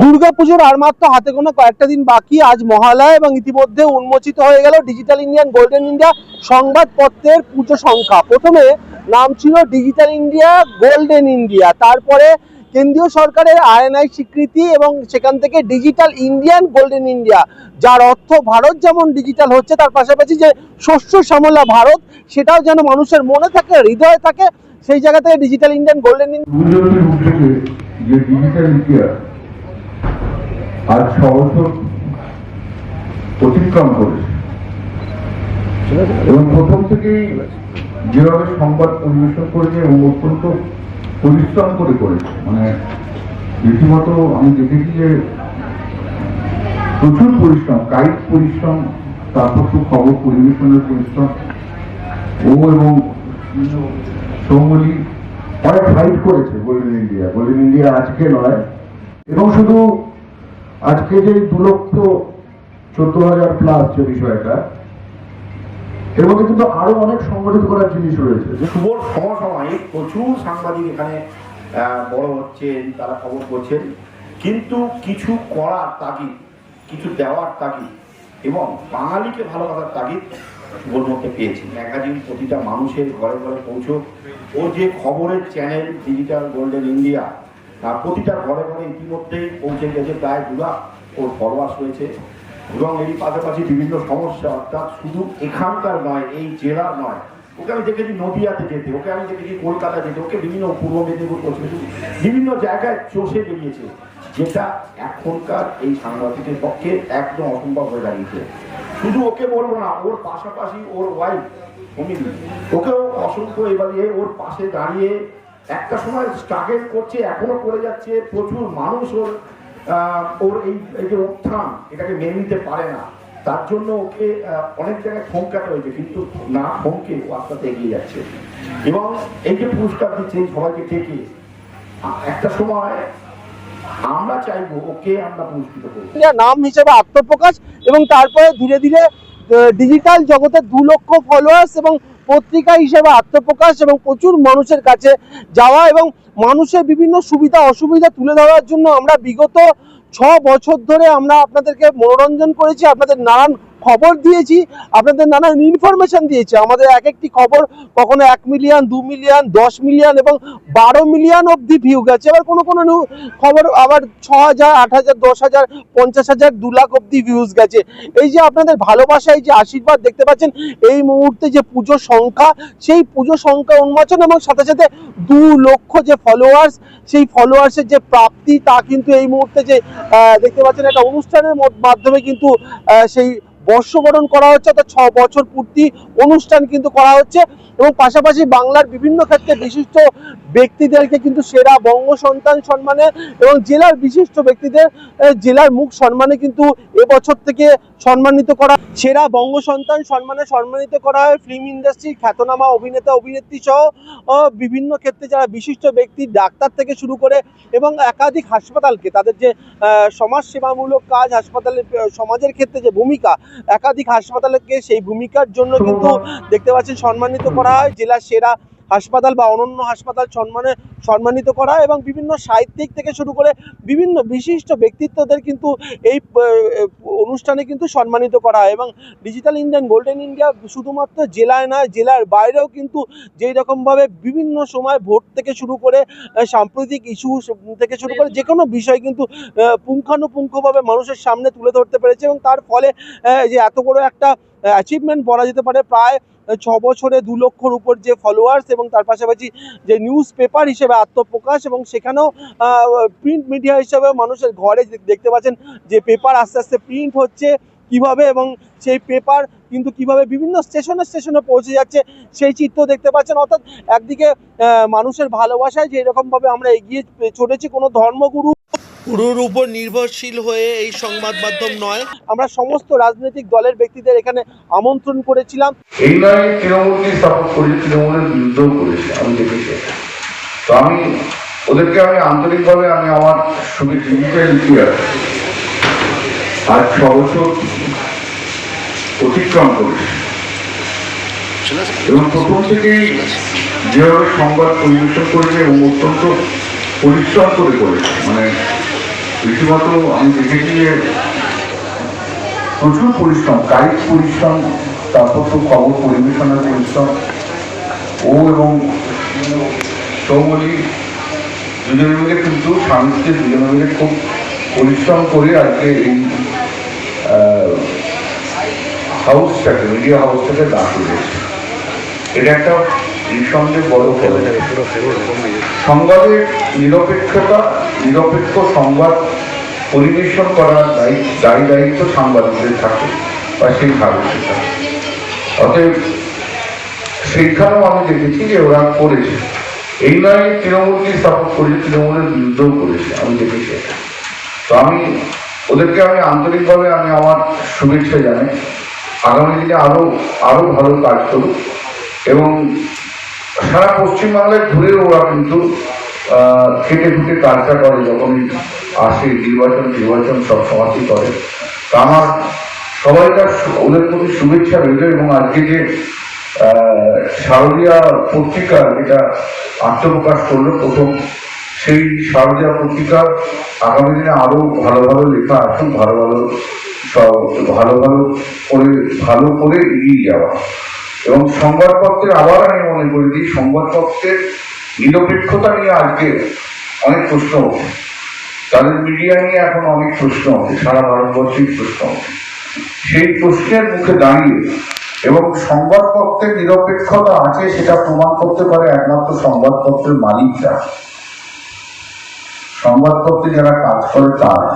দুর্গাপুজোর আর মাত্র হাতে কোনো কয়েকটা দিন বাকি। আজ মহালয়া এবং ইতিমধ্যে উন্মোচিত হয়ে গেল ডিজিটাল ইন্ডিয়ান গোল্ডেন ইন্ডিয়া সংবাদপত্রের পুজো সংখ্যা। প্রথমে নাম ছিল ডিজিটাল ইন্ডিয়া গোল্ডেন ইন্ডিয়া তারপরে কেন্দ্রীয় সরকারের আইএনআই স্বীকৃতি এবং সেখান থেকে ডিজিটাল ইন্ডিয়ান গোল্ডেন ইন্ডিয়া যার অর্থ ভারত যেমন ডিজিটাল হচ্ছে, তার পাশাপাশি যে শস্য শ্যামলা ভারত, সেটাও যেন মানুষের মনে থাকে, হৃদয়ে থাকে, সেই জায়গা থেকে ডিজিটাল ইন্ডিয়ান গোল্ডেন ইন্ডিয়া আজ বছর অতিক্রম করেছে। এবং প্রথম থেকেই যেভাবে সংবাদ পরিবেশন করেছে এবং অত্যন্ত পরিশ্রম করে করেছে মানে রীতিমতো আমি দেখেছি যে প্রচুর পরিশ্রম, কায়িক পরিশ্রম, তারপর তো খবর পরিবেশনের পরিশ্রম। ও এবং সৌমলি অনেক ফাইট করেছে গোল্ডেন ইন্ডিয়া গোল্ডেন ইন্ডিয়া আজকে নয় এবং শুধু আজকে যে দু লক্ষ চোদ্দ হাজার প্লাস যে বিষয়টা এর মধ্যে কিন্তু আরও অনেক সংগঠিত করার জিনিস রয়েছে। শুভ সমসময়ে প্রচুর সাংবাদিক এখানে বড় হচ্ছেন, তারা খবর করছেন। কিন্তু কিছু করার তাগিদ, কিছু দেওয়ার তাগিদ এবং বাঙালিকে ভালোবাসার তাগিদ শুভর মধ্যে পেয়েছি। ম্যাগাজিন প্রতিটা মানুষের ঘরে ঘরে পৌঁছক। ও যে খবরের চ্যানেল ডিজিটাল গোল্ডেন ইন্ডিয়া প্রতিটা ঘরে ঘরে ইতিমধ্যেই পৌঁছে গেছে প্রায় দু লাখ ওর ফলোয়ার্স রয়েছে। এবং এরই পাশাপাশি বিভিন্ন সমস্যা, অর্থাৎ শুধু এখানকার নয়, এই জেলার নয়। ওকে আমি দেখেছি নদিয়াতে যেতে, ওকে আমি দেখেছি কলকাতা যেতে, ওকে বিভিন্ন পূর্ব মেদিনীপুর, পশ্চিম বিভিন্ন জায়গায় চষে বেরিয়েছে, যেটা এখনকার এই সাংবাদিকের পক্ষে একদম অসম্ভব হয়ে দাঁড়িয়েছে। শুধু ওকে বলব না, ওর পাশাপাশি ওর ওয়াইফ অমিত ওকেও অসংখ্য এবারে ওর পাশে দাঁড়িয়ে একটা সময় স্ট্রাগল করছে এখনও করে যাচ্ছে প্রচুর মানুষ ওর ওর এই যে উত্থান এটাকে মেনে নিতে পারে না। তার জন্য ওকে অনেক জায়গায় থমকাতে হয়েছে কিন্তু না থমকে ও আস্তে এগিয়ে যাচ্ছে। এবং এই যে পুরস্কার দিচ্ছে সবাইকে আহ, একটা সময় আমরা চাইব ওকে আমরা পুরস্কৃত করব। নাম হিসেবে আত্মপ্রকাশ এবং তারপরে ধীরে ধীরে ডিজিটাল জগতে দু লক্ষ ফলোয়ার্স এবং পত্রিকা হিসেবে আত্মপ্রকাশ এবং প্রচুর মানুষের কাছে যাওয়া এবং মানুষের বিভিন্ন সুবিধা, অসুবিধা তুলে ধরার জন্য আমরা বিগত ছ বছর ধরে আমরা আপনাদেরকে মনোরঞ্জন করেছি। আপনাদের নানান খবর দিয়েছি, আপনাদের নানান ইনফরমেশন দিয়েছি। আমাদের এক একটি খবর কখনো এক মিলিয়ন দু মিলিয়ন দশ মিলিয়ন এবং বারো মিলিয়ন অবধি ভিউ গেছে। এবার কোনো কোনো খবর আবার ছ হাজার আট হাজার দশ হাজার পঞ্চাশ হাজার দু লাখ অব্দি ভিউজ গেছে। এই যে আপনাদের ভালোবাসা, এই যে আশীর্বাদ দেখতে পাচ্ছেন, এই মুহূর্তে যে পুজো সংখ্যা, সেই পুজো সংখ্যা উন্মোচন এবং সাথে সাথে দু লক্ষ যে ফলোয়ার্স সেই ফলোয়ার্সের যে প্রাপ্তি, তা কিন্তু এই মুহূর্তে যে দেখতে পাচ্ছেন, একটা অনুষ্ঠানের মাধ্যমে কিন্তু সেই বর্ষবরণ করা হচ্ছে, অর্থাৎ ছ বছর পূর্তি অনুষ্ঠান কিন্তু করা হচ্ছে এবং পাশাপাশি বাংলার বিভিন্ন ক্ষেত্রে বিশিষ্ট ব্যক্তিদেরকে কিন্তু সেরা বঙ্গ সন্তান সম্মানে এবং জেলার বিশিষ্ট ব্যক্তিদের জেলার মুখ সম্মানে কিন্তু এবছর থেকে সম্মানিত করা সেরা বঙ্গ সন্তান সম্মানে সম্মানিত করা হয় ফিল্ম ইন্ডাস্ট্রির খ্যাতনামা অভিনেতা অভিনেত্রী সহ বিভিন্ন ক্ষেত্রে যারা বিশিষ্ট ব্যক্তি ডাক্তার থেকে শুরু করে এবং একাধিক হাসপাতালকে তাদের যে আহ, সমাজ সেবামূলক কাজ হাসপাতালের সমাজের ক্ষেত্রে যে ভূমিকা একাধিক হাসপাতালকে সেই ভূমিকার জন্য কিন্তু দেখতে পাচ্ছেন সম্মানিত করা হয় জেলার সেরা হাসপাতাল বা অনন্য হাসপাতাল সম্মানে সম্মানিত করা এবং বিভিন্ন সাহিত্যিক থেকে শুরু করে বিভিন্ন বিশিষ্ট ব্যক্তিত্বদের কিন্তু এই অনুষ্ঠানে কিন্তু সম্মানিত করা হয় এবং ডিজিটাল ইন্ডিয়ান গোল্ডেন ইন্ডিয়া শুধুমাত্র জেলায় নয়, জেলার বাইরেও কিন্তু যেই রকমভাবে বিভিন্ন সময় ভোট থেকে শুরু করে সাম্প্রতিক ইস্যু থেকে শুরু করে যে কোনো বিষয় কিন্তু পুঙ্খানুপুঙ্খভাবে মানুষের সামনে তুলে ধরতে পেরেছে এবং তার ফলে যে এত বড় একটা অ্যাচিভমেন্ট বলা যেতে পারে। প্রায় ছ বছরে দু লক্ষর উপর যে ফলোয়ার্স এবং তার পাশাপাশি যে নিউজ পেপার হিসেবে আত্মপ্রকাশ এবং সেখানেও প্রিন্ট মিডিয়া হিসেবে মানুষের ঘরে দেখতে পাচ্ছেন যে পেপার আস্তে আস্তে প্রিন্ট হচ্ছে কীভাবে এবং সেই পেপার কিন্তু কীভাবে বিভিন্ন স্টেশনে স্টেশনে পৌঁছে যাচ্ছে, সেই চিত্র দেখতে পাচ্ছেন। অর্থাৎ একদিকে মানুষের ভালোবাসায় যে এরকমভাবে আমরা এগিয়ে চলেছি, কোনো ধর্মগুরু গুরুর উপর নির্ভরশীল হয়ে এই সংবাদ মাধ্যম নয়। আমরা সমস্ত রাজনৈতিক দলের ব্যক্তিদের এখানে আমন্ত্রণ করেছিলাম। এই নয় তৃণমূলকে সাপোর্ট করেছে তৃণমূলের বিরুদ্ধেও করেছে আমি দেখেছি তো আমি ওদেরকে আমি আন্তরিকভাবে আমি আমার আজ ছ অতিক্রম করেছে। এবং প্রথম থেকেই যেভাবে সংবাদ পরিবেশন করেছে এবং অত্যন্ত পরিশ্রম করে করেছে মানে রীতিমতো আমি দেখেছি যে প্রচুর পরিশ্রম কায়িক পরিশ্রম, তারপর তো খবর পরিবেশনের পরিশ্রম। ও এবং সৌমলি দুজনে মিলে কিন্তু স্বামী স্ত্রী দুজনে মিলে খুব পরিশ্রম করে আজকে এই হাউসটাকে মিডিয়া হাউসটাকে দাঁড় করেছে। এটা একটা নিঃসন্দেহে বড় সংবাদের নিরপেক্ষতা নিরপেক্ষ সংবাদ পরিবেশন করার দায়ী দায়িত্ব সাংবাদিকদের থাকে বা সেই সেটা অতএব সেইখানেও আমি দেখেছি যে ওরা করেছে। এই নয় তৃণমূলকে সাপোর্ট করেছে, তৃণমূলের বিরুদ্ধেও করেছে, আমি দেখেছি তো আমি ওদেরকে আমি আন্তরিকভাবে আমি আমার শুভেচ্ছা জানাই। আগামী দিনে আরও আরও ভালো কাজ করুক। এবং সারা পশ্চিমবাংলায় ঘুরে ওরা কিন্তু খেটে খুঁটে কাজটা করে যখনই আসে নির্বাচন নির্বাচন সব সমাজই করে। তা আমার সবাইকার ওদের প্রতি শুভেচ্ছা রইল এবং আজকে যে শারদীয়া পত্রিকা যেটা আত্মপ্রকাশ করল প্রথম, সেই শারদীয়া পত্রিকা আগামী দিনে আরও ভালো ভালো লেখা আসুক ভালো ভালো সব ভালো ভালো করে ভালো করে এগিয়ে যাওয়া। এবং সংবাদপত্রে আবার আমি মনে করি যে, সংবাদপত্রের নিরপেক্ষতা নিয়ে আজকে অনেক প্রশ্ন ওঠে তাদের মিডিয়া নিয়ে এখন অনেক প্রশ্ন ওঠে সারা ভারতবর্ষেই প্রশ্ন ওঠে সেই প্রশ্নের মুখে দাঁড়িয়ে এবং সংবাদপত্রের নিরপেক্ষতা আছে সেটা প্রমাণ করতে পারে একমাত্র সংবাদপত্রের মালিকরা। সংবাদপত্রে যারা কাজ করে তারা।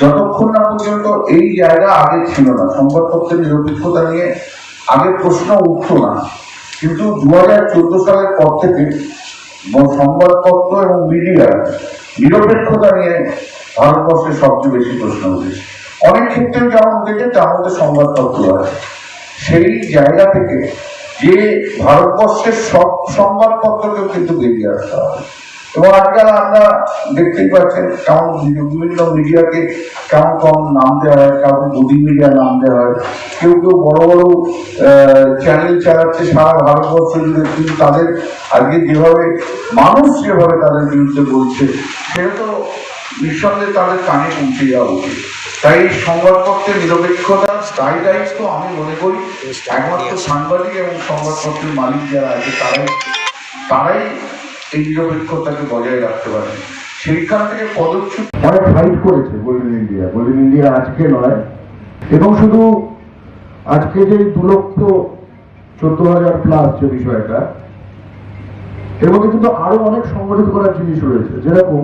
যতক্ষণ না পর্যন্ত এই জায়গা আগে ছিল না, সংবাদপত্রের নিরপেক্ষতা নিয়ে আগে প্রশ্ন উঠতো না কিন্তু দু হাজার চোদ্দ সালের পর থেকে সংবাদপত্র এবং মিডিয়া নিরপেক্ষতা নিয়ে ভারতবর্ষে সবচেয়ে বেশি প্রশ্ন উঠেছে। অনেক ক্ষেত্রে যেমন উঠেছে তার মধ্যে সংবাদপত্র আছে। সেই জায়গা থেকে যে ভারতবর্ষের সব সংবাদপত্রকেও কিন্তু বেরিয়ে আসতে হবে। এবং আজকাল আমরা দেখতেই পাচ্ছেন কেমন বি- বিভিন্ন মিডিয়াকে কেমন কম নাম দেওয়া হয় কাউকে গদি মিডিয়া নাম দেওয়া হয়। কেউ কেউ বড় বড় চ্যানেল চালাচ্ছে সারা ভারতবর্ষ জুড়ে কিন্তু তাদের আজকে যেভাবে মানুষ যেভাবে তাদের বিরুদ্ধে বলছে সেটা তো নিঃসন্দেহে তাদের কানে পৌঁছে যাওয়া উচিত। তাই এই সংবাদপত্রের নিরপেক্ষতা দায়ী দায়িত্ব আমি মনে করি একমাত্র সাংবাদিক এবং সংবাদপত্রের মালিক যারা আছে তারাই তারাই বিষয়টা আরও অনেক সংগঠিত করার জিনিস রয়েছে। যেরকম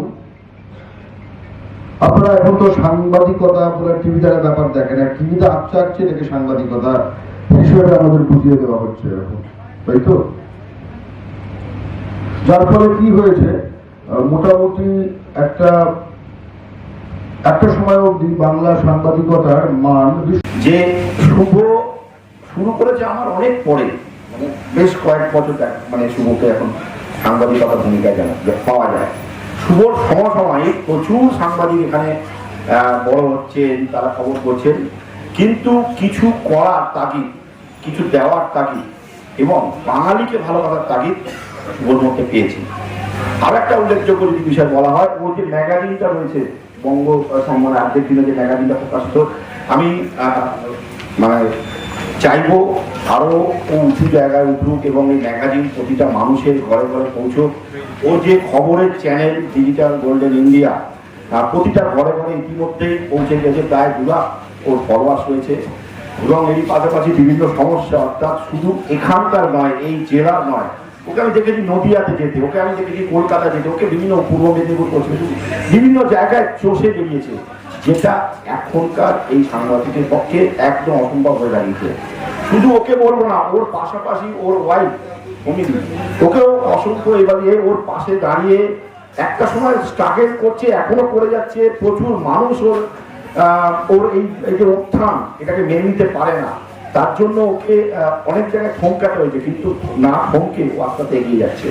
আপনারা এখন তো সাংবাদিকতা আপনারা টিভি দ্বারা ব্যাপার দেখেন। আর টিভিতে আপচা আঁকছে এটাকে সাংবাদিকতা হিসেবে আমাদের বুঝিয়ে দেওয়া হচ্ছে এখন তাই তো? যার ফলে কি হয়েছে মোটামুটি একটা একটা সময় অবধি বাংলা সাংবাদিকতার মান যে শুভ শুরু করেছে আমার অনেক পরে মানে বেশ কয়েক বছর মানে শুভকে এখন সাংবাদিকতার ভূমিকা জানা পাওয়া যায়। শুভর সমসময় প্রচুর সাংবাদিক এখানে বড় হচ্ছেন, তারা খবর করছেন। কিন্তু কিছু করার তাগিদ, কিছু দেওয়ার তাগিদ এবং বাঙালিকে ভালোবাসার তাগিদ আর একটা উল্লেখযোগ্য বিষয় বলা হয় ওর যে ম্যাগাজিনটা রয়েছে, বঙ্গ যে ম্যাগাজিনটা প্রকাশিত, আমি মানে চাইব ও উঁচু জায়গায় উঠুক এবং এই ম্যাগাজিন প্রতিটা মানুষের ঘরে ঘরে পৌঁছুক। ও যে খবরের চ্যানেল ডিজিটাল গোল্ডেন ইন্ডিয়া প্রতিটা ঘরে ঘরে ইতিমধ্যেই পৌঁছে গেছে, প্রায় দু লাখ ওর ফলোয়ার্স রয়েছে। এবং এরই পাশাপাশি বিভিন্ন সমস্যা, অর্থাৎ শুধু এখানকার নয়, এই জেলার নয় ওকে আমি দেখেছি নদিয়াতে যেতে, ওকে আমি দেখেছি কলকাতা যেতে, ওকে বিভিন্ন পূর্ব মেদিনীপুর, পশ্চিম বিভিন্ন জায়গায় চষে বেরিয়েছে, যেটা এখনকার এই সাংবাদিকের পক্ষে একদম অসম্ভব হয়ে দাঁড়িয়েছে। শুধু ওকে বলব না, ওর পাশাপাশি ওর ওয়াইফ অমিতি ওকেও অসংখ্য এবারে ওর পাশে দাঁড়িয়ে একটা সময় স্ট্রাগল করছে, এখনও করে যাচ্ছে, প্রচুর মানুষ ওর ওর এই যে উত্থান এটাকে মেনে নিতে পারে না। তার জন্য ওকে অনেক জায়গায় থমকাতে হয়েছে, কিন্তু না থমকে ও আস্তে এগিয়ে যাচ্ছে।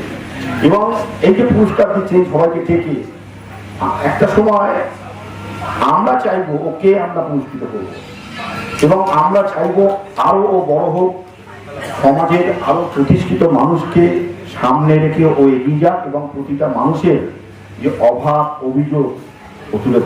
এবং এই যে পুরস্কার দিচ্ছে সবাইকে ডেকে একটা সময় আমরা চাইব ওকে আমরা পুরস্কৃত করব এবং আমরা চাইব আরও ও বড় হোক, সমাজের আরও প্রতিষ্ঠিত মানুষকে সামনে রেখে ও এগিয়ে যাক এবং প্রতিটা মানুষের যে অভাব, অভিযোগ ও তুলে